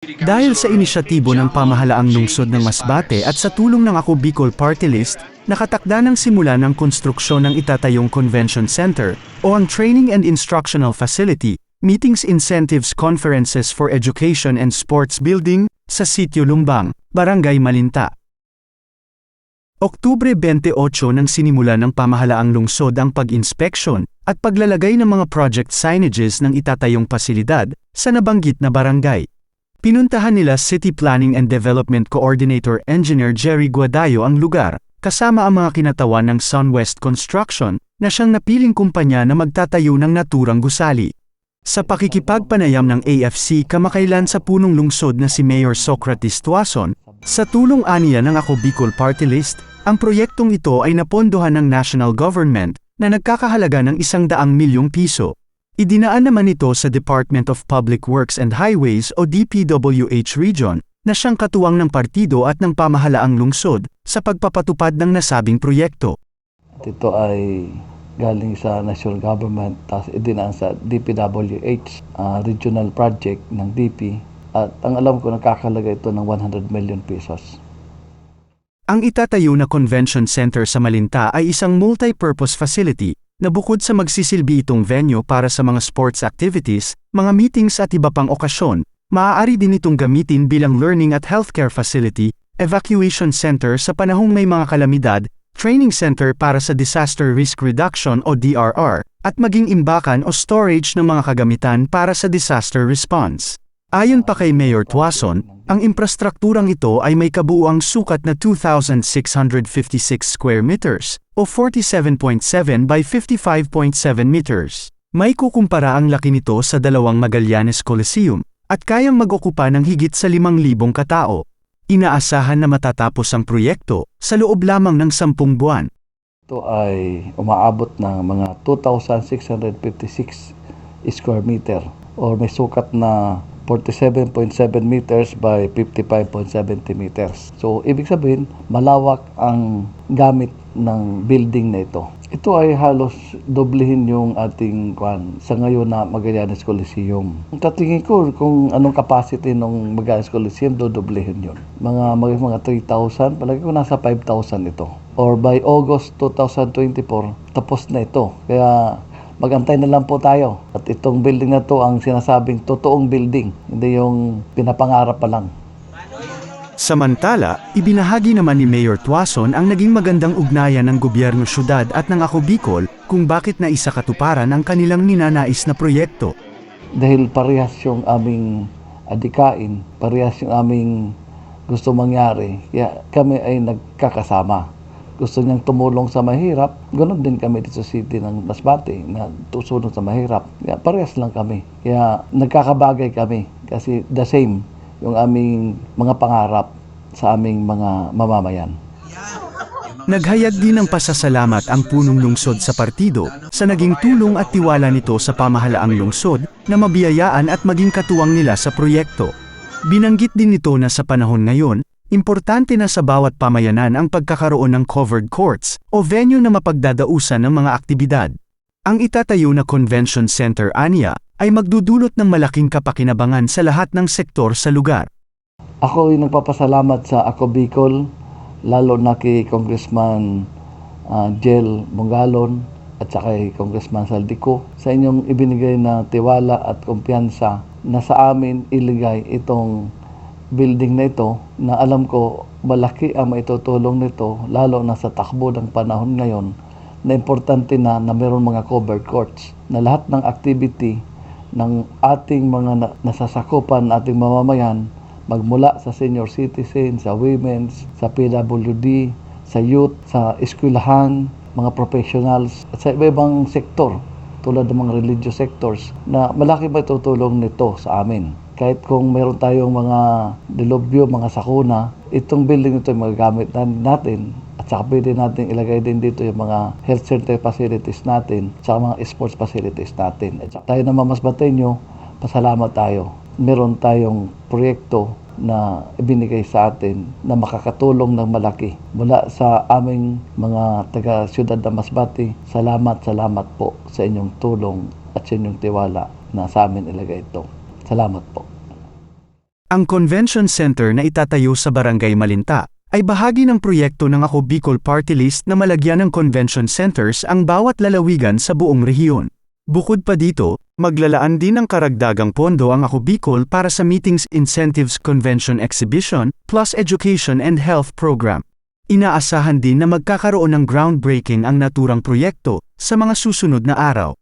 Dahil sa inisyatibo ng pamahalaang lungsod ng Masbate at sa tulong ng Ako Bicol Party List, nakatakda ng simula ng konstruksyon ng itatayong Convention Center o ang Training and Instructional Facility, Meetings Incentives Conferences for Education and Sports Building sa Sitio Lumbang, Barangay Malinta. Oktubre 28 nang sinimula ng pamahalaang lungsod ang pag-inspeksyon at paglalagay ng mga project signages ng itatayong pasilidad sa nabanggit na barangay. Pinuntahan nila City Planning and Development Coordinator Engineer Jerry Guadayo ang lugar, kasama ang mga kinatawan ng Sunwest Construction, na siyang napiling kumpanya na magtatayo ng naturang gusali. Sa pakikipagpanayam ng AFC kamakailan sa punong lungsod na si Mayor Socrates Tuason, sa tulong aniya ng Ako Bicol Party List, ang proyektong ito ay napondohan ng national government na nagkakahalaga ng isang daang milyong piso. Idinaan naman ito sa Department of Public Works and Highways o DPWH Region na siyang katuwang ng partido at ng pamahalaang lungsod sa pagpapatupad ng nasabing proyekto. Ito ay galing sa national government tapos idinaan sa DPWH ah, regional project ng DP at ang alam ko nakakalaga ito ng 100 million pesos. Ang itatayo na convention center sa Malinta ay isang multi-purpose facility na bukod sa magsisilbi itong venue para sa mga sports activities, mga meetings at iba pang okasyon, maaari din itong gamitin bilang learning at healthcare facility, evacuation center sa panahong may mga kalamidad, training center para sa disaster risk reduction o DRR, at maging imbakan o storage ng mga kagamitan para sa disaster response. Ayon pa kay Mayor Tuason, ang infrastrukturang ito ay may kabuuang sukat na 2,656 square meters o 47.7 by 55.7 meters. May kukumpara ang laki nito sa dalawang Magallanes Coliseum at kayang mag-okupa ng higit sa 5,000 katao. Inaasahan na matatapos ang proyekto sa loob lamang ng 10 buwan. Ito ay umaabot ng mga 2,656 square meter or may sukat na 47.7 meters by 55.70 meters. So, ibig sabihin, malawak ang gamit ng building na ito. Ito ay halos doblehin yung ating kwan sa ngayon na Magallanes Coliseum. Tatingin ko kung anong capacity ng Magallanes Coliseum, dodoblehin yun. Mga, mga 3,000, palagi ko nasa 5,000 ito. Or by August 2024, tapos na ito. Kaya magantay na lang po tayo. At itong building na to ang sinasabing totoong building, hindi yung pinapangarap pa lang. Samantala, ibinahagi naman ni Mayor Tuason ang naging magandang ugnayan ng gobyerno syudad at ng Ako Bicol kung bakit naisa katuparan ang kanilang ninanais na proyekto. Dahil parehas yung aming adikain, parehas yung aming gusto mangyari, kaya kami ay nagkakasama. Gusto niyang tumulong sa mahirap, ganoon din kami dito sa city ng Masbate na tusulong sa mahirap. Kaya parehas lang kami. Kaya nagkakabagay kami kasi the same yung aming mga pangarap sa aming mga mamamayan. Naghayag din ng pasasalamat ang punong lungsod sa partido sa naging tulong at tiwala nito sa pamahalaang lungsod na mabiyayaan at maging katuwang nila sa proyekto. Binanggit din nito na sa panahon ngayon, importante na sa bawat pamayanan ang pagkakaroon ng covered courts o venue na mapagdadausan ng mga aktibidad. Ang itatayo na convention center aniya ay magdudulot ng malaking kapakinabangan sa lahat ng sektor sa lugar. Ako ay nagpapasalamat sa Ako Bicol, lalo na kay Congressman ah, Jel Mongalon at saka kay Congressman Saldico sa inyong ibinigay na tiwala at kumpiyansa na sa amin iligay itong building na ito na alam ko malaki ang maitutulong nito lalo na sa takbo ng panahon ngayon na importante na na mayroon mga covered courts na lahat ng activity ng ating mga na- nasasakupan ating mamamayan magmula sa senior citizen, sa women's, sa PWD, sa youth, sa eskwelahan, mga professionals, at sa iba-ibang sektor tulad ng mga religious sectors na malaki ba tutulong nito sa amin. Kahit kung meron tayong mga dilobyo, mga sakuna, itong building ito ay magagamit na- natin at saka pwede natin ilagay din dito yung mga health center facilities natin at saka mga sports facilities natin. At saka tayo naman mas batenyo, pasalamat tayo. Meron tayong proyekto na ibinigay sa atin na makakatulong ng malaki mula sa aming mga taga Siyudad ng Masbate. Salamat, salamat po sa inyong tulong at sa inyong tiwala na sa amin ilagay ito. Salamat po. Ang convention center na itatayo sa Barangay Malinta ay bahagi ng proyekto ng Ako Bicol Party List na malagyan ng convention centers ang bawat lalawigan sa buong rehiyon. Bukod pa dito, maglalaan din ng karagdagang pondo ang Ako Bicol para sa Meetings Incentives Convention Exhibition plus Education and Health Program. Inaasahan din na magkakaroon ng groundbreaking ang naturang proyekto sa mga susunod na araw.